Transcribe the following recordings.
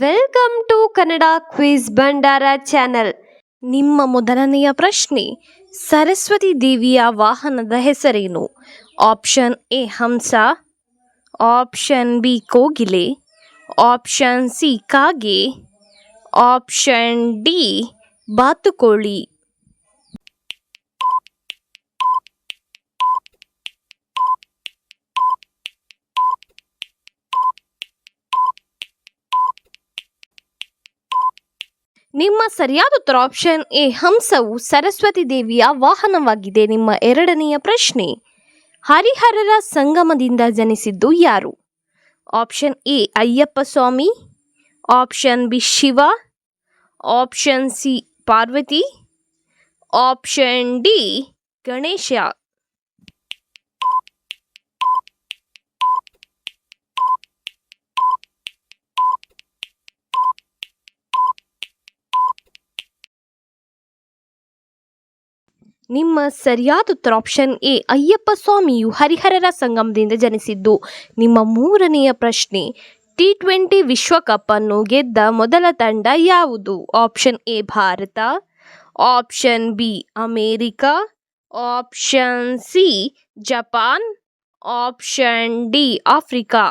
Welcome to Kannada quiz Bhandara channel ನಿಮ್ಮ ಮೊದಲನೆಯ ಪ್ರಶ್ನೆ, ಸರಸ್ವತಿ ದೇವಿಯ ವಾಹನದ ಹೆಸರೇನು? ಆಪ್ಷನ್ ಎ ಹಂಸ ಆಪ್ಷನ್ ಬಿ ಕೋಗಿಲೆ ಆಪ್ಷನ್ ಸಿ ಕಾಗೆ ಆಪ್ಷನ್ ಡಿ ಬಾತುಕೋಳಿ ನಿಮ್ಮ ಸರಿಯಾದ ಉತ್ತರ ಆಪ್ಷನ್ ಎ, ಹಂಸವು ಸರಸ್ವತಿ ದೇವಿಯ ವಾಹನವಾಗಿದೆ. ನಿಮ್ಮ ಎರಡನೆಯ ಪ್ರಶ್ನೆ, ಹರಿಹರರ ಸಂಗಮದಿಂದ ಜನಿಸಿದ್ದು ಯಾರು? Option A, Ayyappa Swami. Option B, Shiva. Option C, Parvathi. Option D, Ganesha. ನಿಮ್ಮ ಸರಿಯಾದ ಉತ್ತರ ಆಪ್ಷನ್ ಎ ಅಯ್ಯಪ್ಪ ಸ್ವಾಮಿಯು ಹರಿಹರರ ಸಂಗಮದಿಂದ ಜನಿಸಿದ್ದು. ನಿಮ್ಮ ಮೂರನೆಯ ಪ್ರಶ್ನೆ, ಟಿ ಟ್ವೆಂಟಿ ವಿಶ್ವಕಪ್ ಅನ್ನು ಗೆದ್ದ ಮೊದಲ ತಂಡ ಯಾವುದು? Option A, Bharat option B, America option C, Japan option D, Africa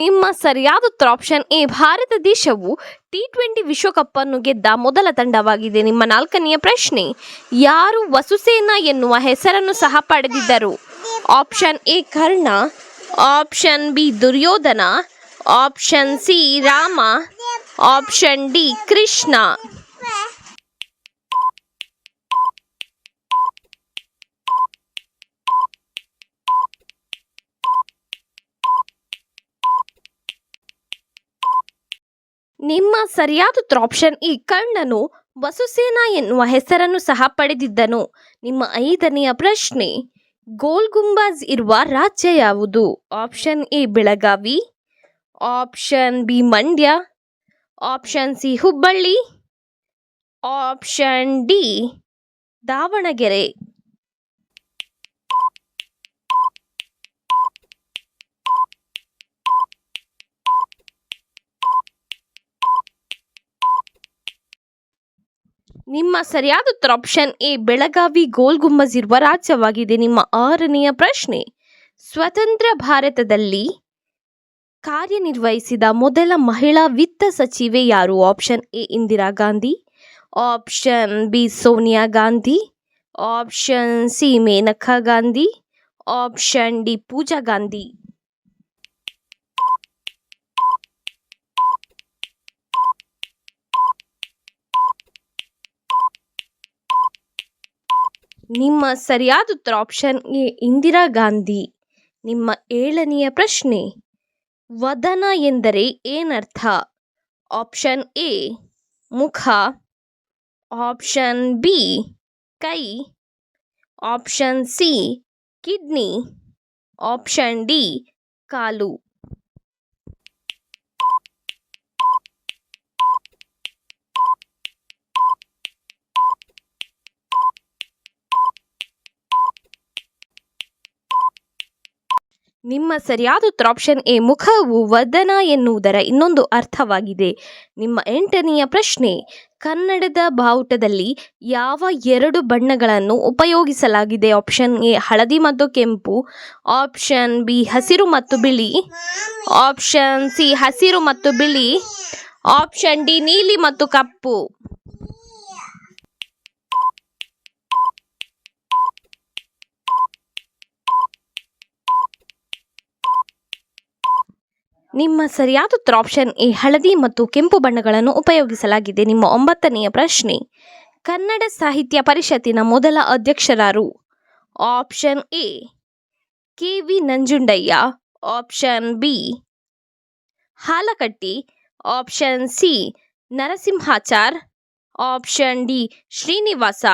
ನಿಮ್ಮ ಸರಿಯಾದ ಉತ್ತರ ಆಪ್ಷನ್ ಎ ಭಾರತ ದೇಶವು ಟಿ ಟ್ವೆಂಟಿ ವಿಶ್ವಕಪ್ ಅನ್ನು ಗೆದ್ದ ಮೊದಲ ತಂಡವಾಗಿದೆ. ನಿಮ್ಮ ನಾಲ್ಕನೆಯ ಪ್ರಶ್ನೆ, ಯಾರು ವಸುಸೇನ ಎನ್ನುವ ಹೆಸರನ್ನು ಸಹ ಪಡೆದಿದ್ದರು? Option A, Karna option B, Duryodhana option C, Rama option D, Krishna. ನಿಮ್ಮ ಸರಿಯಾದ ತ್ರಾಪ್ಷನ್ ಈ ಕರ್ಣನು ವಸುಸೇನ ಎನ್ನುವ ಹೆಸರನ್ನು ಸಹ ಪಡೆದಿದ್ದನು. ನಿಮ್ಮ ಐದನೆಯ ಪ್ರಶ್ನೆ, ಗೋಲ್ ಗುಂಬಾಜ್ ಇರುವ ರಾಜ್ಯ ಯಾವುದು? Option A, Belagavi. Option B, Mandya. Option C, Hubballi. Option D, Davanagere. ನಿಮ್ಮ ಸರಿಯಾದ ಉತ್ತರ ಆಪ್ಷನ್ ಎ, ಬೆಳಗಾವಿ ಗೋಲ್ ಗುಂಬಜ್ ಇರುವ ರಾಜ್ಯವಾಗಿದೆ. ನಿಮ್ಮ ಆರನೆಯ ಪ್ರಶ್ನೆ, ಸ್ವತಂತ್ರ ಭಾರತದಲ್ಲಿ ಕಾರ್ಯನಿರ್ವಹಿಸಿದ ಮೊದಲ ಮಹಿಳಾ ವಿತ್ತ ಸಚಿವೆ ಯಾರು? Option A, Indira Gandhi option B, Sonia Gandhi option C, Maneka Gandhi option D, Pooja Gandhi. ನಿಮ್ಮ ಸರಿಯಾದ ಉತ್ತರ ಆಪ್ಷನ್ ಎ ಇಂದಿರಾ ಗಾಂಧಿ, ನಿಮ್ಮ ಏಳನೆಯ ಪ್ರಶ್ನೆ, ವದನ ಎಂದರೆ ಏನರ್ಥ? ಆಪ್ಷನ್ ಎ, ಮುಖ ಆಪ್ಷನ್ ಬಿ, ಕೈ option C, kidney option D, ಕಾಲು. ನಿಮ್ಮ ಸರಿಯಾದ ಆಪ್ಷನ್ ಎ, ಮುಖವು ವದನ ಎನ್ನುವುದರ ಇನ್ನೊಂದು ಅರ್ಥವಾಗಿದೆ. ನಿಮ್ಮ ಎಂಟನೆಯ ಪ್ರಶ್ನೆ, ಕನ್ನಡದ ಬಾವುಟದಲ್ಲಿ ಯಾವ ಎರಡು ಬಣ್ಣಗಳನ್ನು ಉಪಯೋಗಿಸಲಾಗಿದೆ? ಆಪ್ಷನ್ ಎ, ಹಳದಿ ಮತ್ತು ಕೆಂಪು. ಆಪ್ಷನ್ ಬಿ, ಹಸಿರು ಮತ್ತು ಬಿಳಿ. ಆಪ್ಷನ್ ಸಿ, ಹಸಿರು ಮತ್ತು ಬಿಳಿ. ಆಪ್ಷನ್ ಡಿ, ನೀಲಿ ಮತ್ತು ಕಪ್ಪು. ನಿಮ್ಮ ಸರಿಯಾದ ಉತ್ತರ ಆಪ್ಷನ್ ಎ, ಹಳದಿ ಮತ್ತು ಕೆಂಪು ಬಣ್ಣಗಳನ್ನು ಉಪಯೋಗಿಸಲಾಗಿದೆ. ನಿಮ್ಮ ಒಂಬತ್ತನೆಯ ಪ್ರಶ್ನೆ, ಕನ್ನಡ ಸಾಹಿತ್ಯ ಪರಿಷತ್ತಿನ ಮೊದಲ ಅಧ್ಯಕ್ಷರಾರು? Option A, K V Nanjundaiah. Option B, Halakatti. Option C, Narasimhachar. Option D, Srinivasa.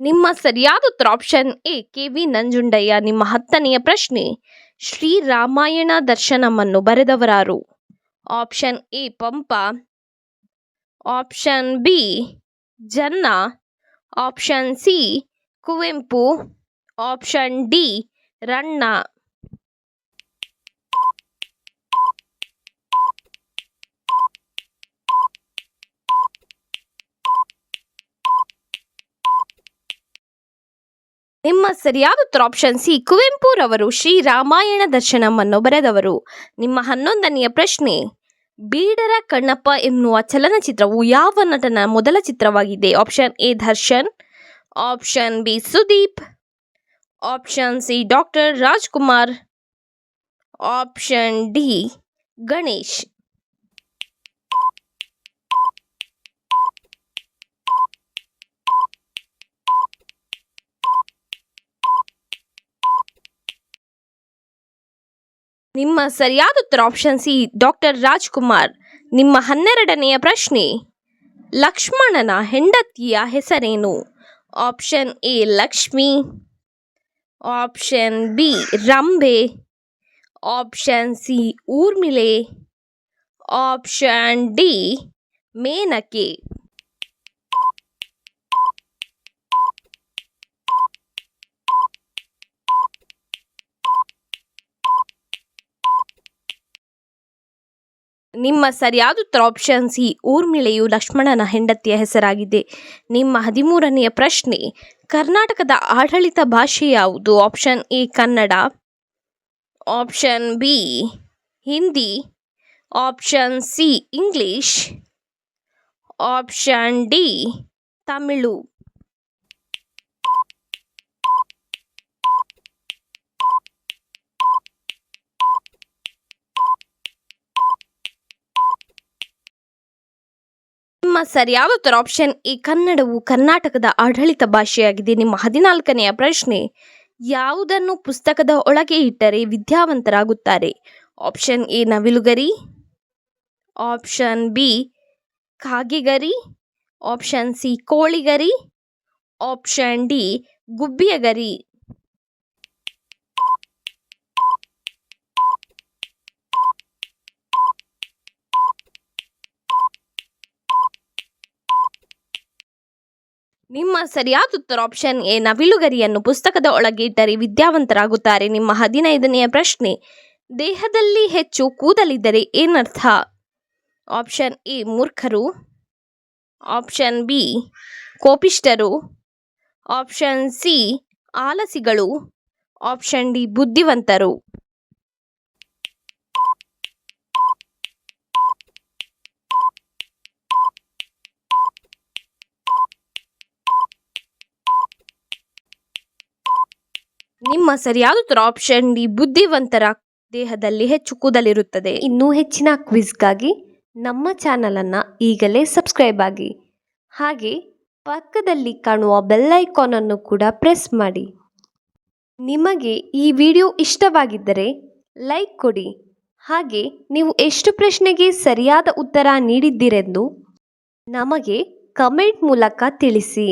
ನಿಮ್ಮ ಸರಿಯಾದ ಉತ್ತರ option A, K V Nanjundaiah, ನಿಮ್ಮ ಹತ್ತನೆಯ ಪ್ರಶ್ನೆ ಶ್ರೀರಾಮಾಯಣ ದರ್ಶನಮನ್ನು ಬರೆದವರಾರು. Option A, Pampa. Option B, Janna. Option C, Kuvempu. Option D, Ranna. ನಿಮ್ಮ ಸರಿಯಾದ ಉತ್ತರ ಆಪ್ಷನ್ ಸಿ, ಕುವೆಂಪುರವರು ಶ್ರೀರಾಮಾಯಣ ದರ್ಶನವನ್ನು ಬರೆದವರು. ನಿಮ್ಮ ಹನ್ನೊಂದನೆಯ ಪ್ರಶ್ನೆ, ಬೀಡರ ಕಣ್ಣಪ್ಪ ಎನ್ನುವ ಚಲನಚಿತ್ರವು ಯಾವ ನಟನ ಮೊದಲ ಚಿತ್ರವಾಗಿದೆ? Option A, Darshan. Option B, Sudeep. Option C doctor Rajkumar. Option D, Ganesh. ನಿಮ್ಮ ಸರಿಯಾದ ಉತ್ತರ ಆಪ್ಷನ್ ಸಿ ಡಾಕ್ಟರ್ ರಾಜ್ಕುಮಾರ್. ನಿಮ್ಮ ಹನ್ನೆರಡನೆಯ ಪ್ರಶ್ನೆ, ಲಕ್ಷ್ಮಣನ ಹೆಂಡತಿಯ ಹೆಸರೇನು? Option A, Lakshmi. Option B, Rambhe. Option C, Urmile. Option D, Menake. ನಿಮ್ಮ ಸರಿಯಾದ ಉತ್ತರ ಆಪ್ಷನ್ ಸಿ ಊರ್ಮಿಳೆಯು ಲಕ್ಷ್ಮಣನ ಹೆಂಡತಿಯ ಹೆಸರಾಗಿದೆ. ನಿಮ್ಮ ಹದಿಮೂರನೆಯ ಪ್ರಶ್ನೆ, ಕರ್ನಾಟಕದ ಆಡಳಿತ ಭಾಷೆ ಯಾವುದು? Option A, Kannada. Option B, Hindi. Option C, English. Option D, Tamil. ಸರಿಯಾದ ಉತ್ತರ ಆಪ್ಷನ್ ಎ ಕನ್ನಡವು ಕರ್ನಾಟಕದ ಆಡಳಿತ ಭಾಷೆಯಾಗಿದೆ. ನಿಮ್ಮ ಹದಿನಾಲ್ಕನೆಯ ಪ್ರಶ್ನೆ, ಯಾವುದನ್ನು ಪುಸ್ತಕದ ಒಳಗೆ ಇಟ್ಟರೆ ವಿದ್ಯಾವಂತರಾಗುತ್ತಾರೆ? ಆಪ್ಷನ್ ಎ ನವಿಲುಗರಿ. ಆಪ್ಷನ್ ಬಿ ಕಾಗೆಗರಿ. ಆಪ್ಷನ್ ಸಿ ಕೋಳಿಗರಿ. ಆಪ್ಷನ್ ಡಿ ಗುಬ್ಬಿಯಗರಿ. ನಿಮ್ಮ ಸರಿಯಾದ ಉತ್ತರ ಆಪ್ಷನ್ ಎ ನವಿಲುಗರಿಯನ್ನು ಪುಸ್ತಕದ ಒಳಗೆ ಇಟ್ಟರೆ ವಿದ್ಯಾವಂತರಾಗುತ್ತಾರೆ. ನಿಮ್ಮ ಹದಿನೈದನೆಯ ಪ್ರಶ್ನೆ, ದೇಹದಲ್ಲಿ ಹೆಚ್ಚು ಕೂದಲಿದ್ದರೆ ಏನರ್ಥ? ಆಪ್ಷನ್ ಎ, ಮೂರ್ಖರು. ಆಪ್ಷನ್ ಬಿ ಕೋಪಿಷ್ಟರು ಆಪ್ಷನ್ ಸಿ, ಆಲಸಿಗಳು. ಆಪ್ಷನ್ ಡಿ, ಬುದ್ಧಿವಂತರು. ನಿಮ್ಮ ಸರಿಯಾದ ಆಪ್ಷನ್ ಡಿ ಬುದ್ಧಿವಂತರ ದೇಹದಲ್ಲಿ ಹೆಚ್ಚು ಕೂದಲಿರುತ್ತದೆ. ಇನ್ನೂ ಹೆಚ್ಚಿನ ಕ್ವಿಜ್ಗಾಗಿ ನಮ್ಮ ಚಾನಲನ್ನು ಈಗಲೇ ಸಬ್ಸ್ಕ್ರೈಬ್ ಆಗಿ. ಹಾಗೆ ಪಕ್ಕದಲ್ಲಿ ಕಾಣುವ ಬೆಲ್ ಐಕಾನನ್ನು ಕೂಡ ಪ್ರೆಸ್ ಮಾಡಿ. ನಿಮಗೆ ಈ ವಿಡಿಯೋ ಇಷ್ಟವಾಗಿದ್ದರೆ ಲೈಕ್ ಕೊಡಿ. ಹಾಗೆ ನೀವು ಎಷ್ಟು ಪ್ರಶ್ನೆಗೆ ಸರಿಯಾದ ಉತ್ತರ ನೀಡಿದ್ದೀರೆಂದು ನಮಗೆ ಕಮೆಂಟ್ ಮೂಲಕ ತಿಳಿಸಿ.